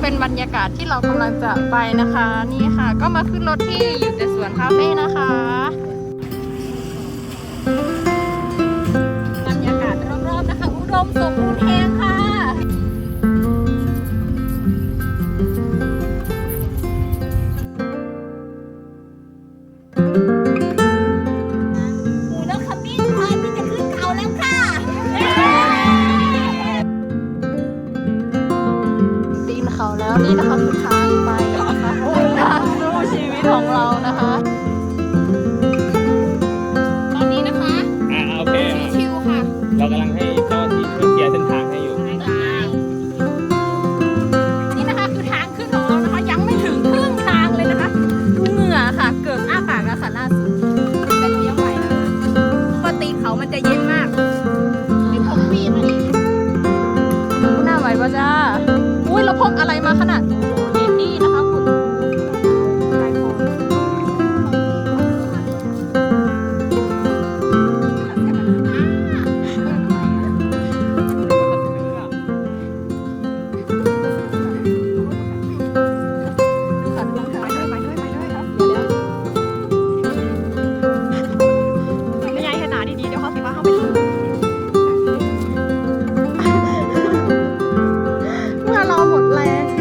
เป็นบรรยากาศที่เรากำลังจะไปนะคะ นี่ค่ะ ก็มาขึ้นรถที่อยู่แต่สวนคาเฟ่นะคะ นี้นะคะคือทางไปนะคะทางสู้ชีวิตของเรานะคะ ตอนนี้นะคะอ่าโอเค ชิวๆค่ะ เรากำลังให้เจ้ที่เคลียร์เส้นทางให้อยู่ นี่นะคะคือทางขึ้นของเรานะคะยังไม่ถึงครึ่งทางเลยนะคะเหงื่อค่ะ เกิดอ้าปากแล้วค่ะล่าสุดยนะคะปกเขามันจะเย็นมากเดี๋ผมปีนมาดิหน้าไหวปะจ้ะ อะไรมาขนาดนี้ หมดแรง